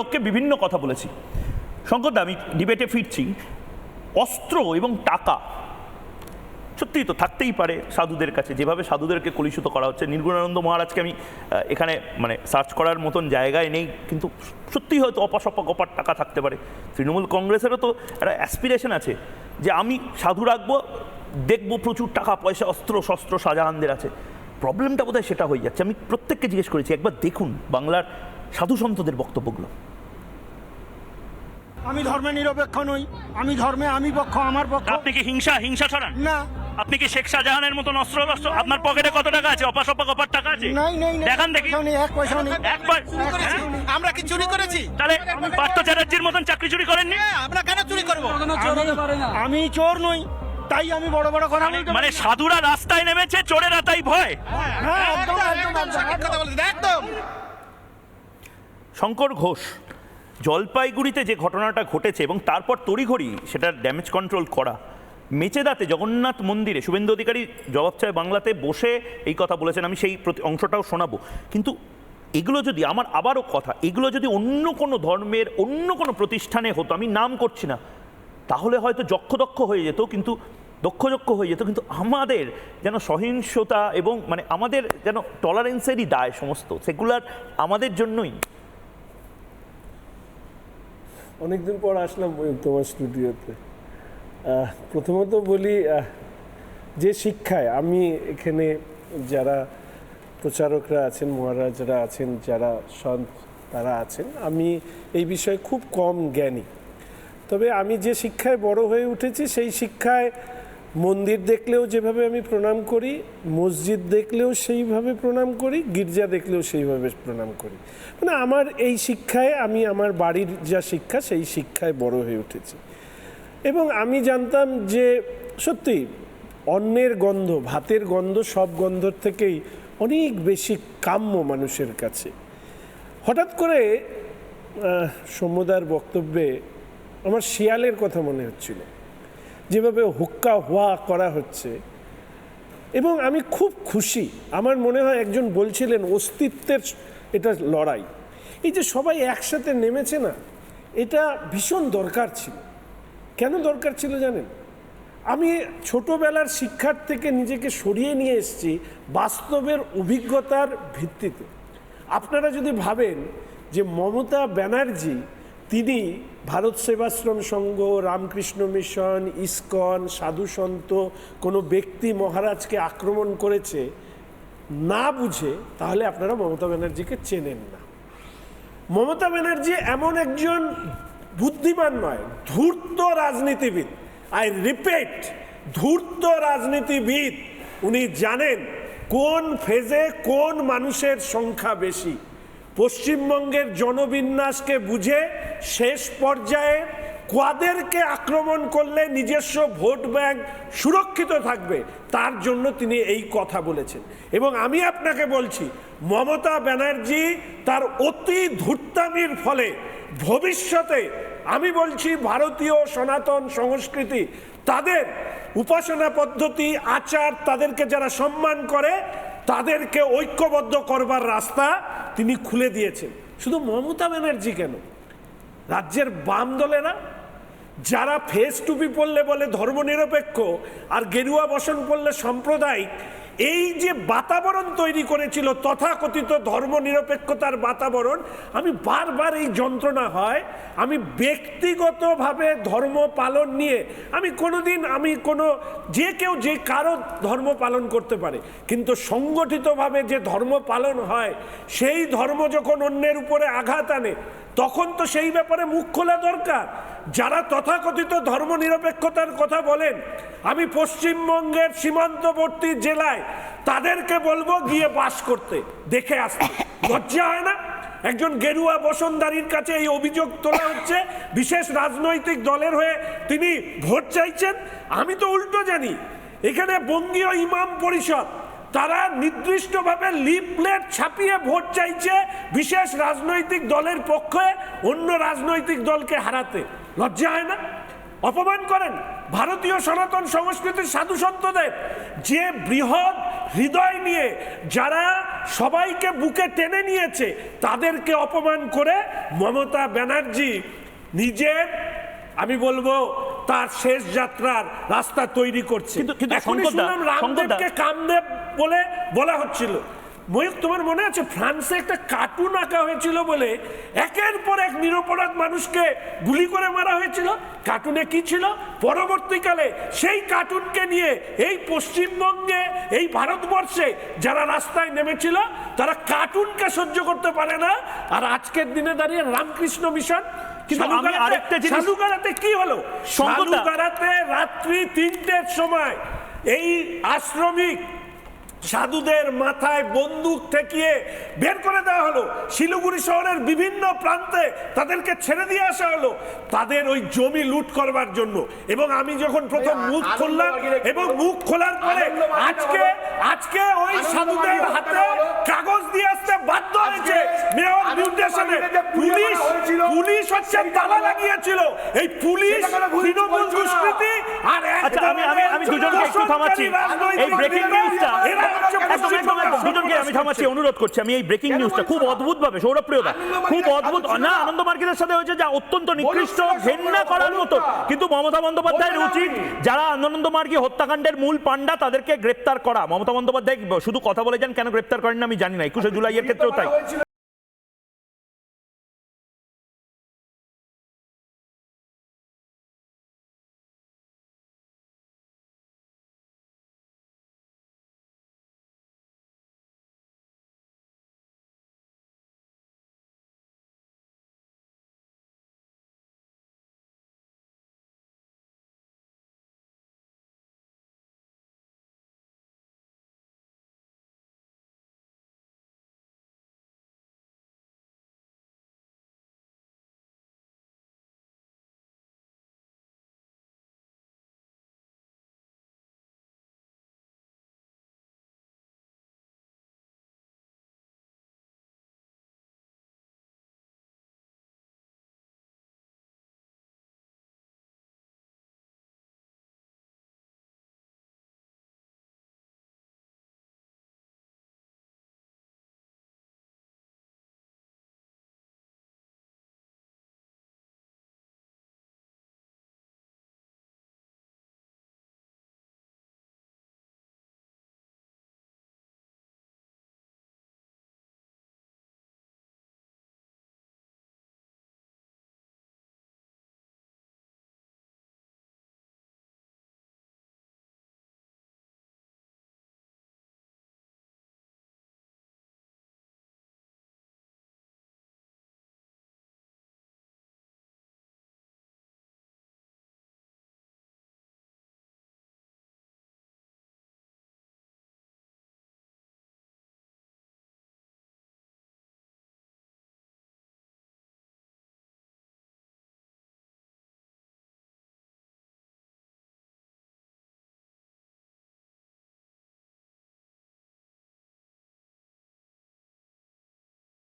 পক্ষে বিভিন্ন কথা বলেছি। শঙ্করদা আমি ডিবেটে ফিরছি। অস্ত্র এবং টাকা সত্যিই তো থাকতেই পারে সাধুদের কাছে। যেভাবে সাধুদেরকে কলুষিত করা হচ্ছে, নির্গুণানন্দ মহারাজকে আমি এখানে মানে সার্চ করার মতন জায়গায় নেই, কিন্তু সত্যি হয়তো অপাসপা কপার টাকা থাকতে পারে। তৃণমূল কংগ্রেসেরও তো একটা অ্যাসপিরেশন আছে যে আমি সাধু রাখব, দেখব প্রচুর টাকা, পয়সা, অস্ত্র, শস্ত্র শাহজাহানদের আছে। প্রবলেমটা বোধহয় সেটা হয়ে যাচ্ছে। আমি প্রত্যেককে জিজ্ঞেস করেছি, একবার দেখুন বাংলার সাধু সন্তদের বক্তব্যগুলো। আমি ধর্মে নিরপেক্ষ নই আমি ধর্মে আমি পক্ষ আমার পক্ষ। আপনি কি হিংসা? হিংসা ছড়ান? না। আপনি কি শেখ শাহজাহানের মতন অস্ত্র অস্ত্র আপনার পকেটে কত টাকা আছে? অপাসপা কপার টাকা আছে? নাই নেই নেই। দেখান দেখি। এক পয়সাও নেই। পয়সাও নেই। আমরা কি চুরি করেছি? তাহলে পার্থ চ্যাটার্জির মতন চাকরি চুরি করেননি? আমরা কেন চুরি করব? আমি- আমি চোর নই তাই আমি বড় বড় কথা বলতে মানে সাধুরা রাস্তায় নেমেছে চোরেরা তাই ভয়। হ্যাঁ একদম একদম একদম। কথা বলেছেন একদম। শঙ্কর ঘোষ জলপাইগুড়িতে যে ঘটনাটা ঘটেছে এবং তারপর তড়িঘড়ি সেটার ড্যামেজ কন্ট্রোল করা। মেচেদাতে জগন্নাথ মন্দিরে শুভেন্দু অধিকারী জবাব চায় বাংলাতে বসে এই কথা বলেছেন, আমি সেই প্রতি- অংশটাও শোনাবো। কিন্তু এগুলো যদি, আমার আবারও কথা, এগুলো যদি অন্য কোনো ধর্মের অন্য কোনো প্রতিষ্ঠানে হতো, আমি নাম করছি না, তাহলে হয়তো যক্ষ দক্ষ হয়ে যেত, কিন্তু দক্ষ দক্ষ হয়ে যেত, কিন্তু আমাদের যেন সহিংসতা এবং মানে আমাদের যেন টলারেন্সেরই দায় সমস্ত, সেগুলার আমাদের জন্যই। অনেকদিন পর আসলাম তোমার স্টুডিওতে। প্রথমত বলি যে শিক্ষায় আমি এখানে যারা প্রচারকরা আছেন, মহারাজরা আছেন, যারা সন্ত তারা আছেন, আমি এই বিষয়ে খুব কম জ্ঞানী। তবে আমি যে শিক্ষায় বড় হয়ে উঠেছি, সেই শিক্ষায় মন্দির দেখলেও যেভাবে আমি প্রণাম করি মসজিদ দেখলেও সেইভাবে প্রণাম করি গির্জা দেখলেও সেইভাবে প্রণাম করি। মানে আমার এই শিক্ষায় আমি আমার বাড়ির যা শিক্ষা সেই শিক্ষায় বড় হয়ে উঠেছি। এবং আমি জানতাম যে সত্যি অন্যের গন্ধ ভাতের গন্ধ সব গন্ধর থেকেই অনেক বেশি কাম্য মানুষের কাছে। হঠাৎ করে আহ, সৌম্যদার বক্তব্যে আমার শিয়ালের কথা মনে হচ্ছিল। যেভাবে হুক্কা হুয়া করা হচ্ছে। এবং আমি খুব খুশি, আমার মনে হয় একজন বলছিলেন অস্তিত্বের এটা লড়াই। এই যে সবাই একসাথে নেমেছে না, এটা ভীষণ দরকার ছিল। কেন দরকার ছিল জানেন? আমি ছোটোবেলার শিক্ষার থেকে নিজেকে সরিয়ে নিয়ে এসেছি বাস্তবের অভিজ্ঞতার ভিত্তিতে। আপনারা যদি ভাবেন যে মমতা ব্যানার্জি তিনি ভারত সেবাশ্রম সংঘ, রামকৃষ্ণ মিশন, ইস্কন, সাধু সন্ত, কোনো ব্যক্তি মহারাজকে আক্রমণ করেছে না বুঝে, তাহলে আপনারা মমতা ব্যানার্জিকে চেনেন না। মমতা ব্যানার্জি এমন একজন বুদ্ধিমান নয়, ধূর্ত রাজনীতিবিদ। আই রিপিট ধূর্ত রাজনীতিবিদ। উনি জানেন কোন ফেজে কোন মানুষের সংখ্যা বেশি। পশ্চিমবঙ্গের জনবিন্যাসকে বুঝে শেষ পর্যায়ে কোয়াদেরকে আক্রমণ করলে নিজস্ব ভোট ব্যাংক সুরক্ষিত থাকবে। তার জন্য তিনি এই কথা বলেছেন। এবং আমি আপনাকে বলছি, মমতা ব্যানার্জি তার অতি ধূর্তামির ফলে ভবিষ্যতে, আমি বলছি ভারতীয় সনাতন সংস্কৃতি, তাদের উপাসনা পদ্ধতি, আচার তাদেরকে যারা সম্মান করে তাদেরকে ঐক্যবদ্ধ করবার রাস্তা তিনি খুলে দিয়েছেন। শুধু মমতা ব্যানার্জি কেন? রাজ্যের বাম দলেরা, যারা ফেস টুপি পড়লে বলে ধর্মনিরপেক্ষ আর গেরুয়া বসন পড়লে সাম্প্রদায়িক এই যে বাতাবরণ তৈরি করেছিল, তথাকথিত ধর্মনিরপেক্ষতার বাতাবরণ, আমি বারবার এই যন্ত্রণা হয়, আমি ব্যক্তিগতভাবে ধর্ম পালন নিয়ে, আমি কোনোদিন, আমি কোনো, যে কেউ যে কারও ধর্ম পালন করতে পারে, কিন্তু সংগঠিতভাবে যে ধর্ম পালন হয়, সেই ধর্ম যখন অন্যের উপরে আঘাত আনে, তখন তো সেই ব্যাপারে মুখ খোলা দরকার। যারা তথাকথিত ধর্মনিরপেক্ষতার কথা বলেন, আমি পশ্চিমবঙ্গের সীমান্তবর্তী জেলায় তাদেরকে বলব গিয়ে বাস করতে, দেখে আসতে। লজ্জা হয় না? একজন গেরুয়া বসনদারির কাছে এই অভিযোগ তোলা হচ্ছে, বিশেষ রাজনৈতিক দলের হয়ে তিনি ভোট চাইছেন। আমি তো উল্টো জানি, এখানে বঙ্গীয় ইমাম পরিষদ তারা নির্দিষ্টভাবে লিফলেট ছাপিয়ে ভোট চাইছে বিশেষ রাজনৈতিক দলের পক্ষে, অন্য রাজনৈতিক দলকে হারাতে। লজ্জা হয় না? অপমান করেন ভারতীয় সনাতন সংস্কৃতির সাধু সন্তদের যে বৃহৎ হৃদয় নিয়ে যারা সবাইকে বুকে টেনে নিয়েছে, তাদেরকে অপমান করে মমতা ব্যানার্জি নিজের, আমি বলব তার শেষ যাত্রার রাস্তা তৈরি করছে। রামদেবকে কামদেব বলে বলা হচ্ছিল। ময়ূক তোমার মনে আছে ফ্রান্সে একটা কার্টুন আঁকা হয়েছিল বলে একের পর এক নিরপরাধ মানুষকে গুলি করে মারা হয়েছিল? কার্টুনে কি ছিল? পরবর্তীকালে সেই কার্টুনকে নিয়ে এই পশ্চিমবঙ্গে এই ভারতবর্ষে যারা রাস্তায় নেমেছিল তারা কার্টুনকে সহ্য করতে পারে না। আর আজকের দিনে দাঁড়িয়ে রামকৃষ্ণ মিশন কিন্তু আমি আরেকটা জিনিস- সালুগাড়াতে কি হলো? রাত্রি তিনটের সময় এই আশ্রমিক সাধুদের মাথায় বন্দুক ঠেকিয়ে বের করে দেওয়া হলো। শিলিগুড়ি শহরের বিভিন্ন প্রান্তে তাদেরকে ছেড়ে দিয়ে আসা হলো। তাদের ওই জমি লুট করবার জন্য। এবং আমি যখন প্রথম মুখ খুললাম এবং মুখ খোলার পরে আজকে আজকে ওই সাধুদের হাতে কাগজ দিয়ে আসতে বাধ্য হয়েছে। মেয়র নির্দেশনে পুলিশ পুলিশ হচ্ছে তালা লাগিয়েছিল। এই পুলিশ তৃণমূল দুষ্কৃতি আর আচ্ছা আমি আমি আমি দুজনকে একটু থামাচ্ছি। এই ব্রেকিং নিউজটা একদম একদম একদম দুজনকে আমি থামাচ্ছি অনুরোধ করছি আমি এই ব্রেকিং নিউজটা খুব অদ্ভুত ভাবে সৌরভপ্রিয়তা খুব অদ্ভুত না আনন্দ মার্কেটের সাথে হয়েছে যা অত্যন্ত নিকৃষ্ট ঘেন্না করার মতো। কিন্তু মমতা বন্দ্যোপাধ্যায়ের উচিত যারা আনন্দ মার্গী হত্যাকাণ্ডের মূল পান্ডা তাদেরকে গ্রেপ্তার করা। মমতা বন্দ্যোপাধ্যায় শুধু কথা বলে যান কেন গ্রেপ্তার করেন না আমি জানি না একুশে জুলাইয়ের ক্ষেত্রেও তাই।